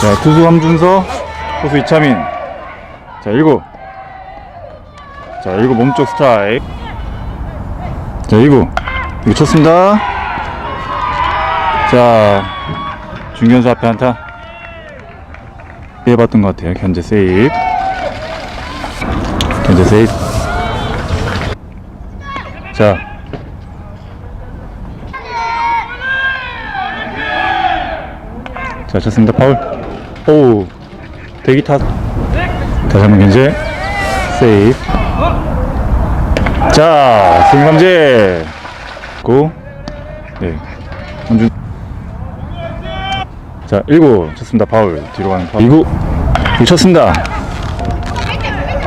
자, 투수 함준서, 투수 이차민. 자, 1구. 자, 1구 몸쪽 스트라이크. 자, 2구. 이거 쳤습니다. 자, 중견수 앞에 한타. 해봤던 것 같아요. 현재 세이프. 현재 세이프. 자. 자, 쳤습니다. 파울. 오, 대기 탓. 다시 한번 견제. 세이프. 자, 스윙 감제. 고. 네. 한준. 자, 1구 쳤습니다. 파울. 뒤로 가는 파울. 2구. 이거 쳤습니다.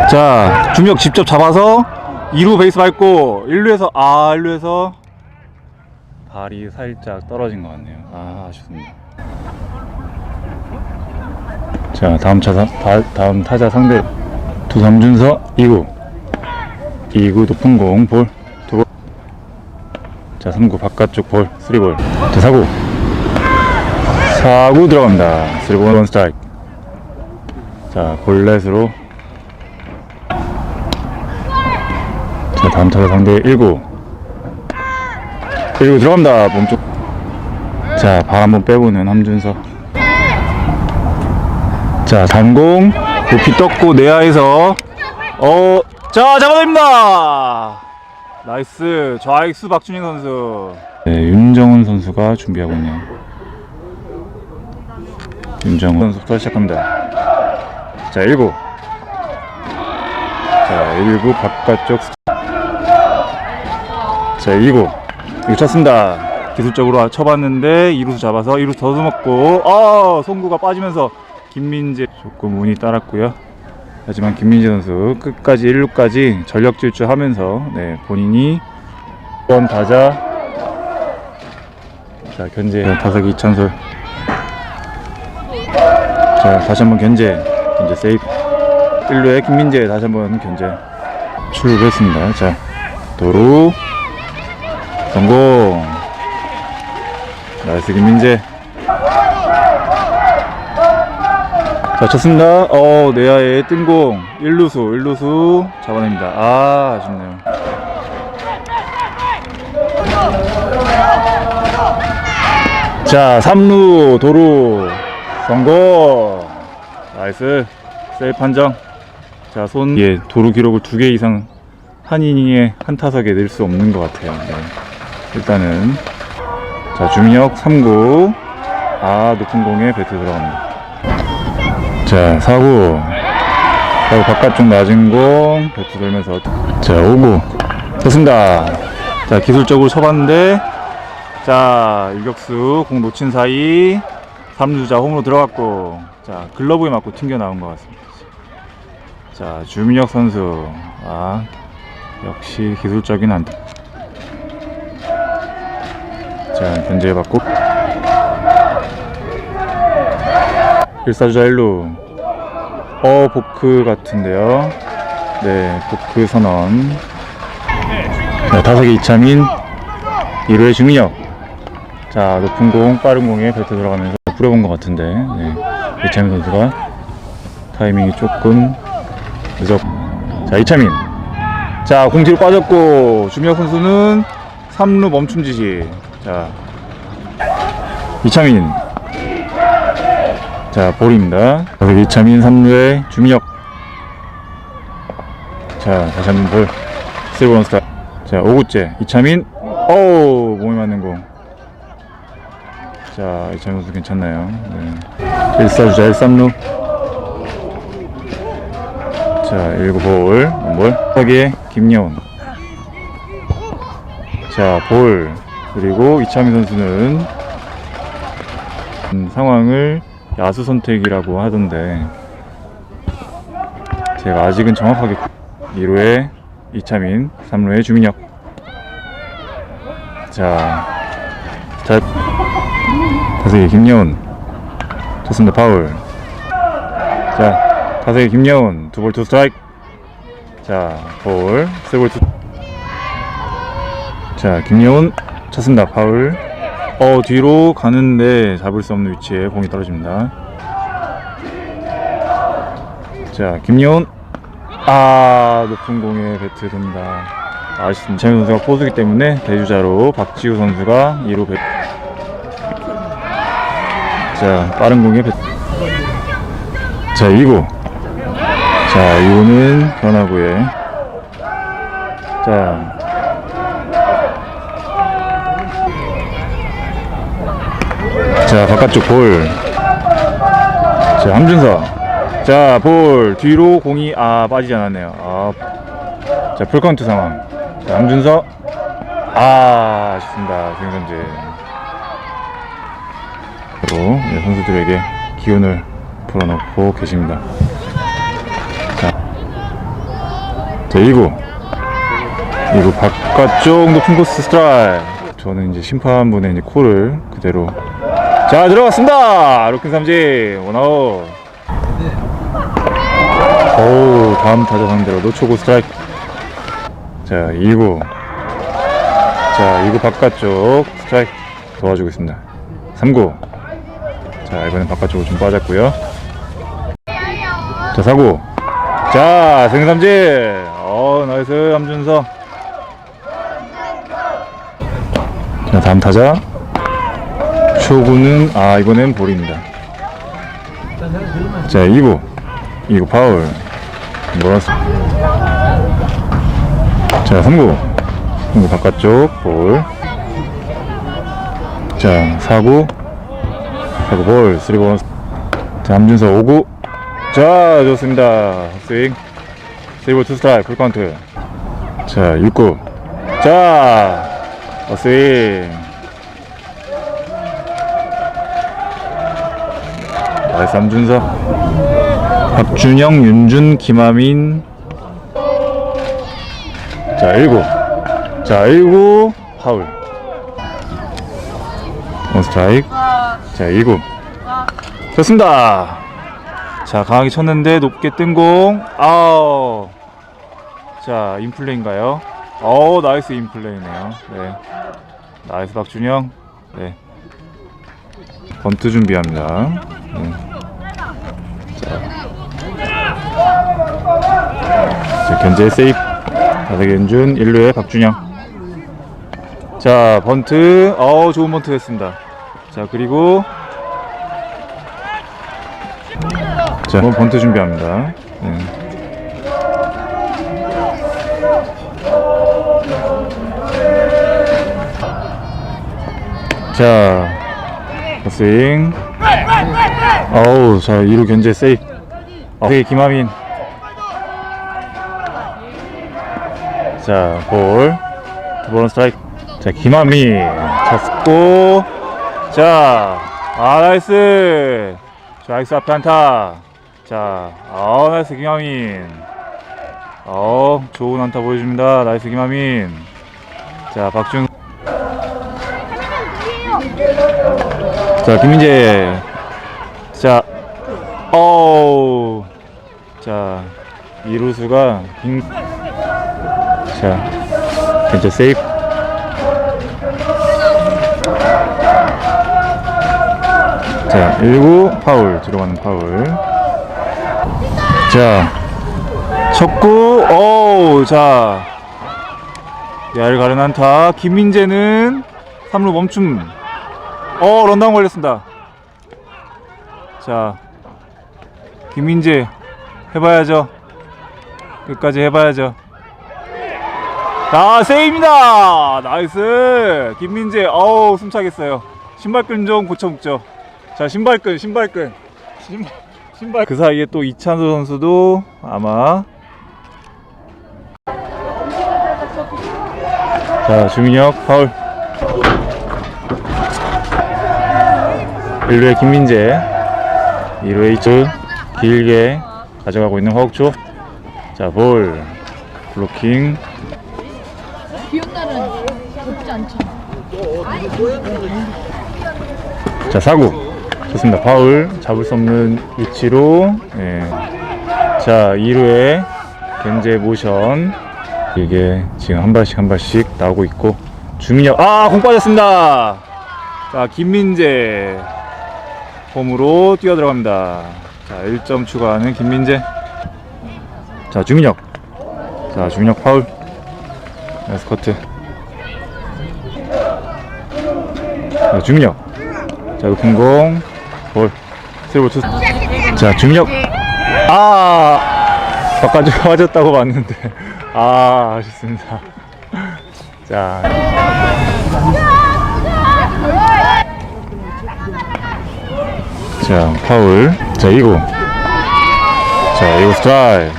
자, 중력 직접 잡아서 2루 베이스 밟고 1루에서 아, 1루에서 발이 살짝 떨어진 것 같네요. 아, 아쉽습니다. 자, 다음 차사 다, 다음 타자 상대 두삼준서 2구. 2구 높은 공 볼. 두 볼. 자, 3구 바깥쪽 볼. 3볼. 자, 4구. 4구 들어갑니다. 3볼 원 스트라이크. 자, 볼넷으로 자, 다음 타자 상대 1구. 1구 들어갑니다. 몸쪽. 자, 발 한번 빼보는 함준서. 자, 단공. 높이 떴고, 내야에서. 어, 자, 잡아냅니다! 나이스. 좌익수 박준희 선수. 네, 윤정훈 선수가 준비하고 있네요. 윤정훈 선수부터 시작합니다. 자, 1구. 자, 1구 바깥쪽. 스- 자, 2구. 이거 쳤습니다. 기술적으로 쳐봤는데, 2루수 잡아서 2루수 더듬었고, 아, 송구가 빠지면서 김민재. 조금 운이 따랐고요. 하지만 김민재 선수 끝까지 1루까지 전력 질주하면서 네, 본인이 번 타자. 자 견제. 타석이 이찬솔. 자 다시 한번 견제. 견제 세이프. 1루에 김민재 다시 한번 견제. 출루했습니다. 자 도루. 성공. 나이스 김민재 자 쳤습니다. 어 내야의 뜬공. 1루수 1루수. 잡아냅니다. 아 아쉽네요. 자 3루 도루. 성공. 나이스. 세이프 판정 자 손. 예, 도루 기록을 두 개 이상 한 이닝에 한 타석에 낼 수 없는 것 같아요. 네. 일단은. 자 주민혁 3구. 아 높은 공에 배트 들어갑니다 자, 4구. 4구 바깥쪽 낮은 공, 배트 돌면서. 자, 5구. 좋습니다. 자, 기술적으로 쳐봤는데, 자, 유격수 공 놓친 사이, 3루자 홈으로 들어갔고, 자, 글러브에 맞고 튕겨 나온 것 같습니다. 자, 주민혁 선수. 아, 역시 기술적인 안타. 자, 견제 받고. 1사주자 1루 어 보크 같은데요. 네 보크 선언. 네, 타석의 이차민 1루의 주민혁 자 높은 공 빠른 공에 배트 들어가면서 뿌려본 것 같은데 네, 이차민 선수가 타이밍이 조금 늦었 자 이차민 자 공지로 빠졌고 주민혁 선수는 3루 멈춤 지시 자 이차민 자, 볼입니다. 그래서 이차민 3루의 주민혁. 자, 다시 한번 볼. 세번 스타. 자, 5구째. 이차민. 어우, 몸에 맞는 공. 자, 이차민 선수 괜찮나요? 네. 1사주자 1삼루. 자, 1구 볼. 볼. 여기에 김여운. 자, 볼. 그리고 이차민 선수는 음, 상황을 야수 선택이라고 하던데 제가 아직은 정확하게 2루에 이차민 3루에 주민혁 자, 자 타석에 김여운 좋습니다 파울 자 타석에 김여운 두 볼 투 스트라이크 자볼 세볼 투 자, 김여운 쳤습니다. 파울. 어, 뒤로 가는데 잡을 수 없는 위치에 공이 떨어집니다. 자, 김여운. 아, 높은 공에 배트 돕니다. 아쉽습니다. 장현 선수가 포수기 때문에 대주자로 박지우 선수가 2루 배. 자, 빠른 공에 배트. 자, 2구. 자, 2구는 변화구에. 자. 자, 바깥쪽 볼. 자, 함준서. 자, 볼. 뒤로 공이, 아, 빠지지 않았네요. 아. 자, 풀 카운트 상황. 자, 함준서. 아, 아쉽습니다. 생선제. 그리고 네, 선수들에게 기운을 불어넣고 계십니다. 자, 자 2구. 2구 바깥쪽 높은 코스 스트라이크. 저는 이제 심판분의 이제 콜을 그대로. 자, 들어갔습니다! 로킹 삼진. 원아웃. 어우, 다음 타자 상대로 노초고 스트라이크. 자, 2구. 자, 2구 바깥쪽 스트라이크 도와주고 있습니다. 3구. 자, 이번엔 바깥쪽으로 좀 빠졌고요. 자, 4구. 자, 생삼진. 어, 나이스, 함준서. 자, 다음 타자. 초구는, 아, 이번엔 볼입니다. 자, 2구. 2구 파울. 몰았어. 자, 3구. 3구 바깥쪽 볼. 자, 4구. 4구 볼. 3번. 자, 함준서 5구. 자, 좋습니다. 스윙. 3볼 투 스트라이크 풀카운트. 자, 6구. 자, 어, 스윙. 나이스 함준서. 박준영, 윤준, 김하민. 자, 1구. 자, 1구. 파울. 원 스트라이크. 자, 2구. 좋습니다. 자, 강하게 쳤는데 높게 뜬 공. 아우. 자, 인플레인가요? 어우, 나이스 인플레이네요. 네. 나이스 박준영. 네. 번트 준비합니다. 네. 자, 견제 세이프. 다섯 연준 1루에 박준영. 자, 번트. 어우, 좋은 번트 됐습니다. 자, 그리고 자, 번트 준비합니다. 네. 자, 스윙. 어우, 자, 2루 견제 세이프. 오케이, 김하민. 자, 볼. 두번 스트라이크. 자, 김하민. 쳤고. 자, 아, 나이스. 자, 엑스 앞에 안타. 자, 아, 나이스 김하민. 어, 좋은 안타 보여줍니다. 나이스 김하민. 자, 박준. 자, 김민재. 자, 어우. 자, 이루수가 빙. 자, 괜찮 세이프. 자, 1구 파울 들어가는 파울. 자, 쳤구. 어우, 자. 얄 가른 안타. 김민재는 3루 멈춤. 어, 런다운 걸렸습니다. 자, 김민재 해봐야죠. 끝까지 해봐야죠. 자, 세입니다. 나이스. 김민재, 어우, 숨차겠어요. 신발끈 좀 고쳐먹죠. 자, 신발끈, 신발끈. 신발, 신발. 그 사이에 또 이찬수 선수도 아마. 자, 주민혁, 파울. 1루에 김민재. 2루에 이철. 길게 가져가고 있는 허욱조. 자, 볼. 블로킹. 비온 날은 덥지 않잖아. 자, 사구. 좋습니다. 파울. 잡을 수 없는 위치로. 예. 자, 2루에 견제 모션. 이게 지금 한 발씩 한 발씩 나오고 있고. 주민혁. 아, 공 빠졌습니다. 자, 김민재. 홈으로 뛰어 들어갑니다. 자, 1점 추가하는 김민재. 자, 주민혁. 자, 주민혁 파울. 나이스 커트. 자, 주민혁. 자, 높은 공. 볼. 세볼 투. 자, 주민혁. 아! 바깥으로 맞았다고 봤는데. 아, 아쉽습니다. 자. 자, 파울. 자, 2구. 자, 2구 스트라이크.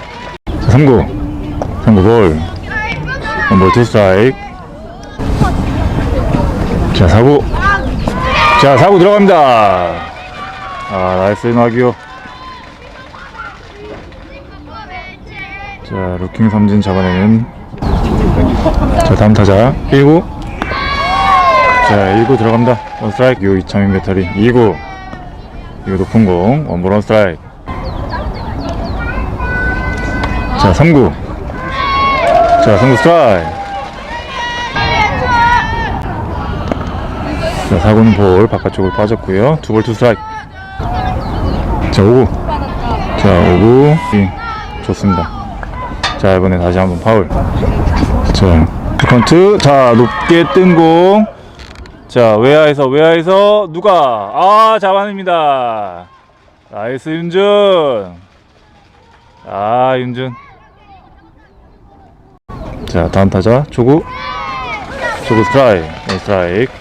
자, 3구. 3구 볼. 투 스트라이크. 자, 4구. 자, 4구 들어갑니다. 아, 나이스 나기요. 자, 루킹 삼진 잡아내는. 자, 다음 타자. 1구. 자, 1구 들어갑니다. 원 스트라이크. 요 이창민 배터리. 2구. 이거 높은 공. 원볼 원 스트라이크. 자, 3구. 자, 3구 스트라이크. 자, 4구는 볼 바깥쪽으로 빠졌고요. 두 볼 투 스트라이크. 자, 5구. 자, 5구. 예, 좋습니다. 자, 이번에 다시 한번 파울. 자, 카운트. 자, 높게 뜬 공. 자, 외야에서, 외야에서, 누가? 아, 잡아냅니다. 나이스, 윤준. 아, 윤준. 자, 다음 타자, 조구. 조구 스트라이크. 네, 스트라이크.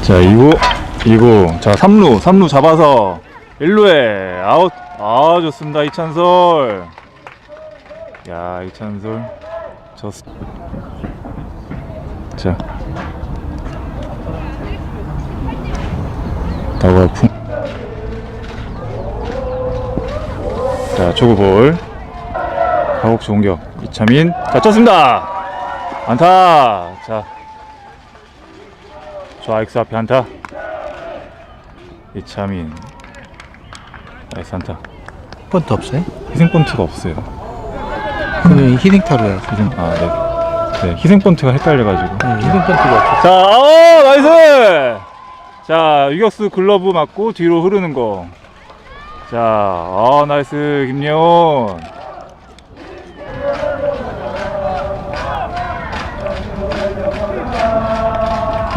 자, 2구. 2구. 자, 3루. 3루 잡아서 1루에 아웃. 아, 좋습니다. 이찬솔. 야, 이찬솔. 좋 자. 다우가 풍. 자, 초구볼. 가곡수 공격. 이차민. 자, 쳤습니다. 안타. 자. 좌익수 앞에 안타. 이차민. 나이스 안타. 번트 없어요? 희생 번트가 없어요. 그러면 히딩 타로야. 희생, 아, 네. 네, 희생 번트가 헷갈려가지고. 네, 번트가 없어. 자, 어, 나이스! 자, 유격수 글러브 맞고 뒤로 흐르는 거. 자, 어, 나이스, 김예원.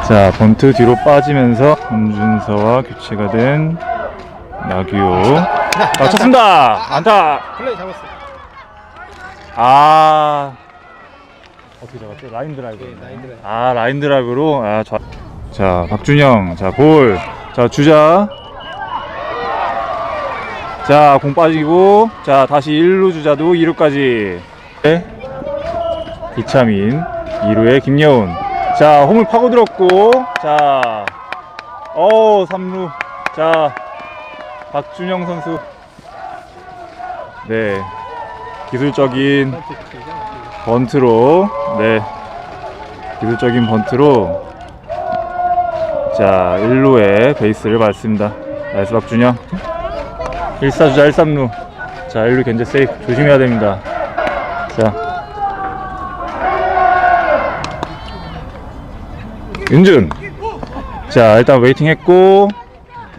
자, 번트 뒤로 빠지면서 김준서와 교체가 된 나규호. 아, 쳤습니다! 안타! 플레이 잡았어. 아. 어떻게 잡았죠? 라인 드라이브. 네, 라인 드라이브. 아, 라인 드라이브로. 아, 자, 자 박준영. 자, 볼. 자, 주자. 자, 공 빠지고. 자, 다시 1루 주자도 2루까지. 네. 이차민. 2루에 김여운. 자, 홈을 파고들었고. 자, 어 3루. 자, 박준영 선수. 네. 기술적인 번트로 네. 기술적인 번트로 자 1루에 베이스를 밟습니다. 나이스 박준영. 1사주자 1삼루. 자 1루 견제 세이프. 조심해야 됩니다. 자. 윤준. 자 일단 웨이팅 했고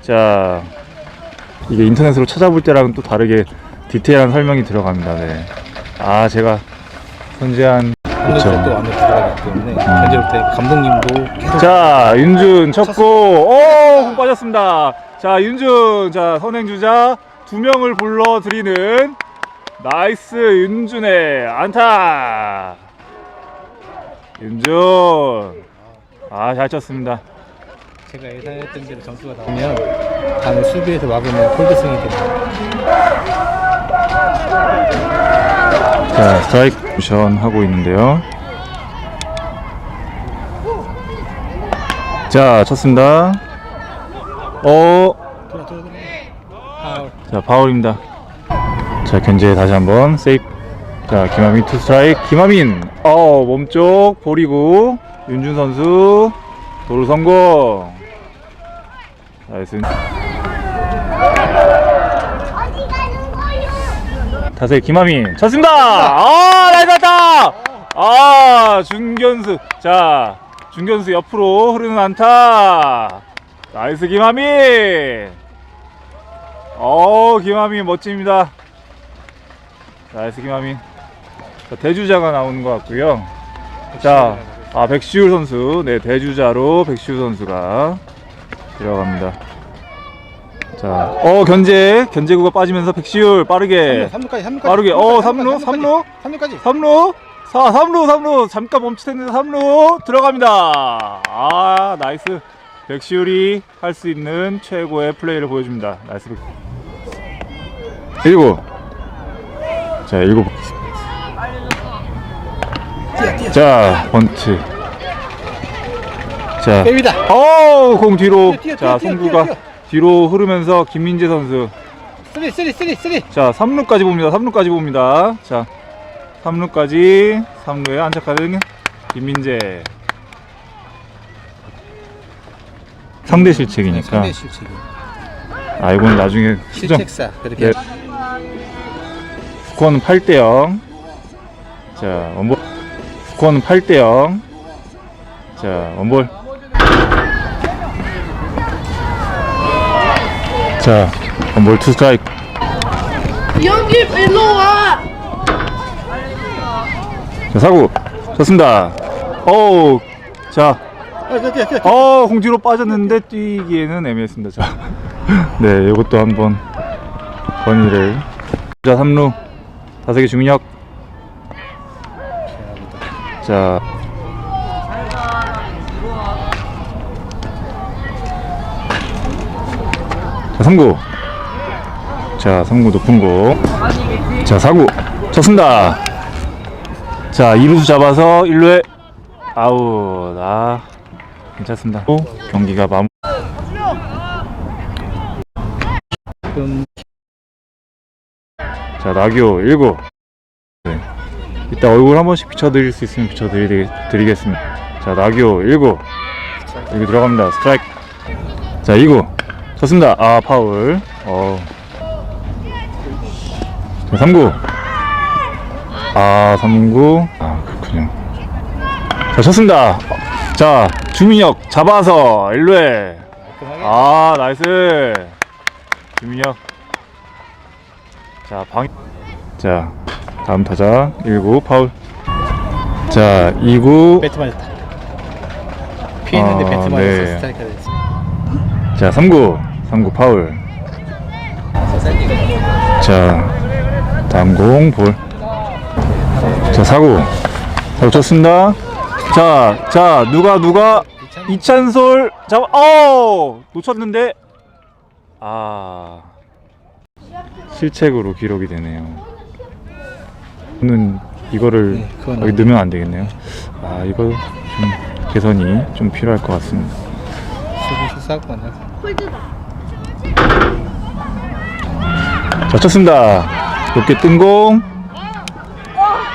자 이게 인터넷으로 찾아볼 때랑은 또 다르게 디테일한 설명이 들어갑니다. 네. 아 제가 선제한 오늘 그쵸. 또 안에 들어가기 때문에 현재 때 감독님도 계속 자, 윤준 쳤고, 오, 공 빠졌습니다. 자, 윤준, 자, 선행주자 두 명을 불러드리는 나이스 윤준의 안타. 윤준, 아, 잘 쳤습니다. 제가 예상했던 대로 점수가 나오면 다음에 수비에서 막으면 홀드승이 됩니다. 자, 스트라이크 모션 하고 있는데요. 자, 쳤습니다. 어. 자, 파울입니다. 자, 견제 다시 한번 세이프. 자, 김하민 투 스트라이크. 김하민. 어, 몸쪽 볼이고 윤준 선수 도루 성공. 나이스. 다시 김하민 쳤습니다. 아, 나이스 안타. 아, 중견수. 자, 중견수 옆으로 흐르는 안타. 나이스 김하민. 어, 김하민 멋집니다. 나이스 김하민. 자, 대주자가 나오는 것 같고요. 자, 아 백시울 선수, 네 대주자로 백시울 선수가 들어갑니다. 자, 어 견제, 견제구가 빠지면서 백시울 빠르게 3루까지 3루까지 빠르게, 어, 삼루, 삼루? 3루까지 3루, 4, 3루, 3루 잠깐 멈칫했는데 3루 들어갑니다. 아 나이스. 백시울이 할 수 있는 최고의 플레이를 보여줍니다. 나이스. 일곱. 자 일곱. 자 번트. 자. 빼입니다 어, 공 뒤로. 뛰어, 뛰어, 자, 뛰어, 송구가 뛰어, 뛰어. 뒤로 흐르면서 김민재 선수. 3 3 3 3 자, 3루까지 봅니다. 3루까지 봅니다. 자, 3루까지 3루에 안착하는 김민재. 상대 실책이니까. 상대 실책이 아, 이건 나중에 수정. 실책사 그렇게 네. 스코어는 8대 0. 자, 원볼. 스코어는 8대 0. 자, 원볼. 자, 투 스트라이크. 연기 일로 와. 자, 사구. 좋습니다. 어우. 자, 아. 어, 공지로 빠졌는데 뛰기에는 애매했습니다. 자, 네, 이것도 한번 건의를. 자, 3루. 다섯 개 중력. 자. 자, 3구. 자, 3구 높은 거. 자, 4구. 쳤습니다. 자, 2루수 잡아서 1루에 아웃. 아, 괜찮습니다. 또 경기가 마무. 자, 나교 1구. 네. 이따 얼굴 한 번씩 비춰드릴 수 있으면 비춰드리겠습니다. 자, 나교 1구. 여기 들어갑니다. 스트라이크. 자, 2구. 쳤습니다. 아, 파울. 어. 자, 3구. 아, 3구. 아, 그렇군요. 자, 쳤습니다. 자, 주민혁 잡아서 1루에. 깔끔하게 아, 나이스. 주민혁. 자, 방. 자, 다음 타자 1구 파울. 자, 2구. 배트 맞았다 피했는데 아, 배트 맞아서 네. 스트라이크가 됐어 자, 3구. 3구 파울. 자, 다음 공 볼. 자, 4구. 4구 쳤습니다. 자, 자, 누가 누가 이찬솔 잡아. 어! 놓쳤는데 아. 실책으로 기록이 되네요. 저는 이거를 네, 여기 넣으면 안 되겠네요. 아, 이거 좀 개선이 좀 필요할 것 같습니다. 수비 수사고 만나서 자, 쳤습니다. 높게 뜬 공.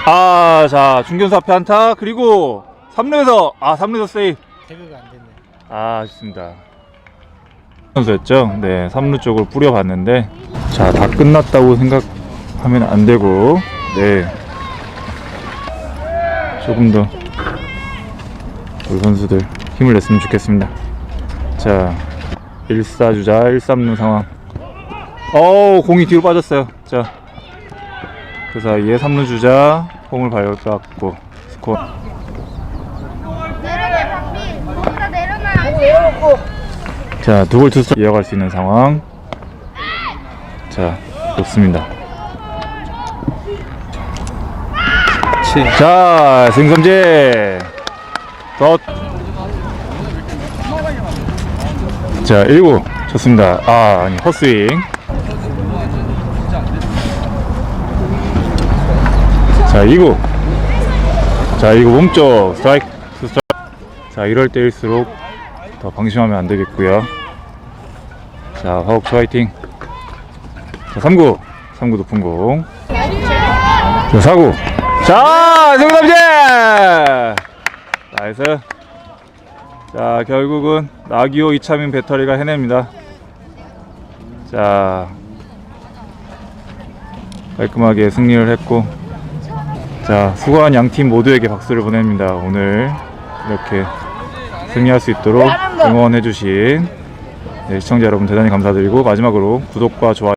아, 자, 중견수 앞에 안타. 그리고 3루에서, 아, 3루에서 세이브. 태그가 안 됐네 아, 아쉽습니다. 선수였죠? 네, 3루 쪽으로 뿌려봤는데, 자, 다 끝났다고 생각하면 안 되고, 네. 조금 더, 우리 선수들 힘을 냈으면 좋겠습니다. 자, 1사주자 1삼루 상황. 어우, 공이 뒤로 빠졌어요. 자, 그 사이에 3루 주자, 공을 밟았고, 스코어. 자, 두골 투수 이어갈 수 있는 상황. 자, 좋습니다. 7 자, 승섬제. 덧. 자, 1구. 좋습니다. 아, 아니, 헛스윙. 자, 2구. 자, 2구 몸쪽. 스트라이크. 스트라이크. 자, 이럴 때일수록 더 방심하면 안 되겠고요. 자, 화옥 화이팅. 자, 3구. 3구 높은 공. 자, 4구. 자, 승삼재! 나이스. 자, 결국은 나기호 이차민 배터리가 해냅니다. 자, 깔끔하게 승리를 했고, 자, 수고한 양 팀 모두에게 박수를 보냅니다. 오늘 이렇게 승리할 수 있도록 응원해주신 네, 시청자 여러분 대단히 감사드리고, 마지막으로 구독과 좋아요